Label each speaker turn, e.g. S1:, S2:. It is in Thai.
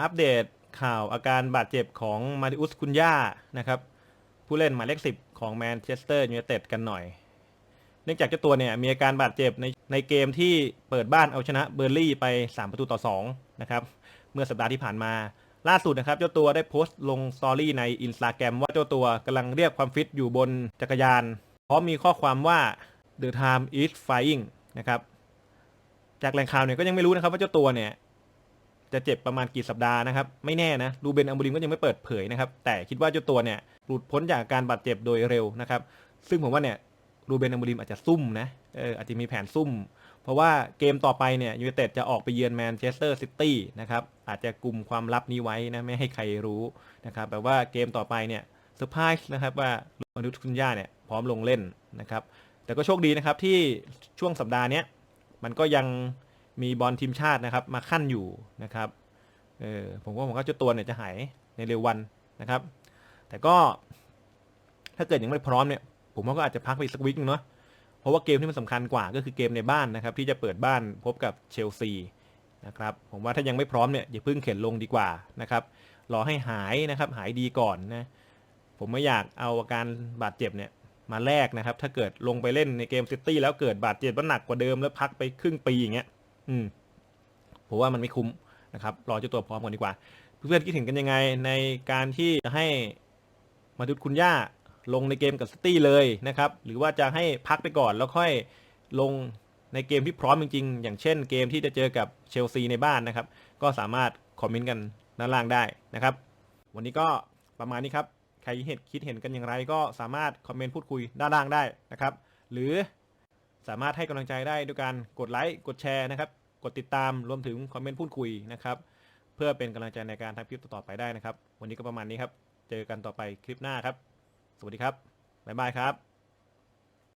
S1: อัปเดตข่าวอาการบาดเจ็บของมาริอุสคุนย่านะครับ ผู้เล่นหมายเลขสิบของแมนเชสเตอร์ยูไนเต็ดกันหน่อย เนื่องจากเจ้าตัวเนี่ยมีอาการบาดเจ็บในในเกมที่เปิดบ้านเอาชนะเบอร์ลี่ไป 3 ประตูต่อ 2 นะครับ เมื่อสัปดาห์ที่ผ่านมาล่าสุดนะครับ เจ้าตัวได้โพสต์ลงสตอรี่ในอินสตาแกรมว่าเจ้าตัวกำลังเรียกความฟิตอยู่บนจักรยานพร้อมมีข้อความว่า the time is flying นะครับจากแหล่งข่าวเนี่ยก็ยังไม่รู้นะครับว่าเจ้าตัวเนี่ย จะเจ็บประมาณกี่สัปดาห์นะครับ ไม่แน่นะรูเบนอัมบูริมก็ยังไม่เปิดเผยนะครับ แต่คิดว่าเจ้าตัวเนี่ยหลุดพ้นจากการบาดเจ็บโดยเร็วนะครับ ซึ่งผมว่าเนี่ยรูเบนอัมบูริมอาจจะซุ่มนะเอออาจจะมีแผนซุ่ม เพราะว่าเกมต่อไปเนี่ยยูไนเต็ดจะออกไปเยือนแมนเชสเตอร์ซิตี้นะครับอาจจะกลุ่มความลับนี้ไว้นะไม่ให้ใครรู้นะครับแบบว่าเกมต่อไปเนี่ยเซอร์ไพรส์นะครับว่ามนุษย์คุณย่าเนี่ยพร้อมลงเล่นนะครับแต่ก็โชคดีนะครับที่ช่วงสัปดาห์นี้มันก็ยัง มีบอลทีมชาตินะครับ มาขั้นอยู่นะครับเออผมว่าผมว่าเจ้าตัวเนี่ยจะหายในเร็ววันนะครับ แต่ก็ถ้าเกิดยังไม่พร้อมเนี่ย ผมว่าก็อาจจะพักไปสักวิกนึงเนาะเพราะว่าเกมที่มันสำคัญกว่าก็คือเกมในบ้านนะครับ ที่จะเปิดบ้านพบกับเชลซีนะครับผมว่าถ้ายังไม่พร้อมเนี่ยอย่าเพิ่งเข็นลงดีกว่านะครับรอให้หายนะครับหายดีก่อนนะผมไม่อยากเอาอาการบาดเจ็บเนี่ยมาแลกนะครับ ถ้าเกิดลงไปเล่นในเกมซิตี้แล้วเกิดบาดเจ็บว่าหนักกว่าเดิมแล้วพักไปครึ่งปีอย่างเงี้ย อืมผมว่ามันไม่คุ้มนะครับ รอเจ้าตัวพร้อมก่อนดีกว่า เพื่อนๆคิดเห็นกันยังไงในการที่จะให้มาดุดคุณย่าลงในเกมกับซิตี้เลยนะครับ หรือว่าจะให้พักไปก่อนแล้วค่อยลงในเกมที่พร้อมจริงๆ อย่างเช่นเกมที่จะเจอกับเชลซีในบ้านนะครับ ก็สามารถคอมเมนต์กันด้านล่างได้นะครับ วันนี้ก็ประมาณนี้ครับ ใครเห็นคิดเห็นกันอย่างไรก็สามารถคอมเมนต์พูดคุยด้านล่างได้นะครับ หรือสามารถให้กำลังใจได้ด้วยการกดไลค์ กดแชร์นะครับ กดติดตามรวมถึงคอมเมนต์พูดคุยนะครับ เพื่อเป็นกำลังใจในการทำคลิปต่อๆไปได้นะครับ วันนี้ก็ประมาณนี้ครับ เจอกันต่อไปคลิปหน้าครับ สวัสดีครับบ๊ายบายครับ